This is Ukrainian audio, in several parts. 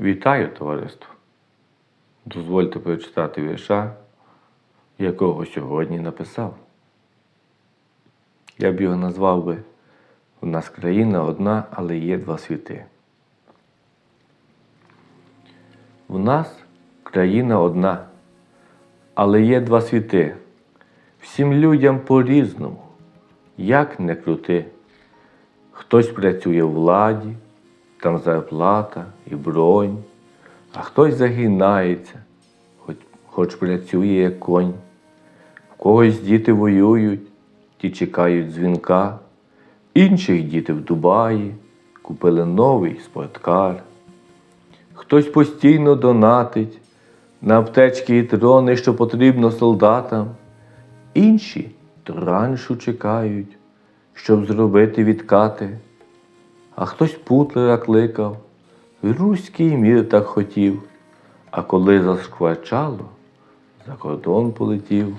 Вітаю, товариство! Дозвольте прочитати вірша, якого сьогодні написав. Я б його назвав би У нас країна одна, але є два світи. У нас країна одна, але є два світи. Всім людям по-різному, як не крути. Хтось працює в владі, там зарплата і бронь, а хтось загинається, хоч, хоч працює як конь. В когось діти воюють, ті чекають дзвінка, інших діти в Дубаї купили новий спорткар. Хтось постійно донатить на аптечки і трони, що потрібно солдатам, інші траншу чекають, щоб зробити відкати. А хтось Путлера кликав, руський мір так хотів, а коли зашкварчало, за кордон полетів.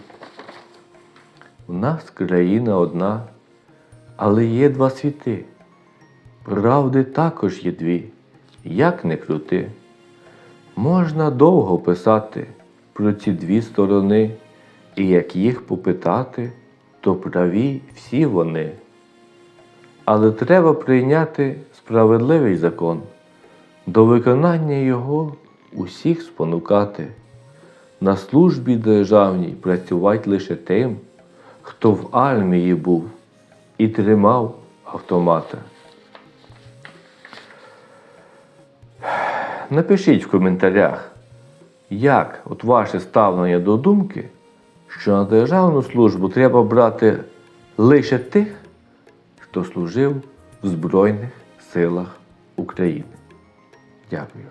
У нас країна одна, але є два світи. Правди також є дві, як не крути. Можна довго писати про ці дві сторони, і як їх попитати, то праві всі вони. Але треба прийняти справедливий закон, до виконання його усіх спонукати, на службі державній працювати лише тим, хто в армії був і тримав автомата. Напишіть в коментарях, як от ваше ставлення до думки, що на державну службу треба брати лише тих, хто служив в Збройних силах України. Дякую.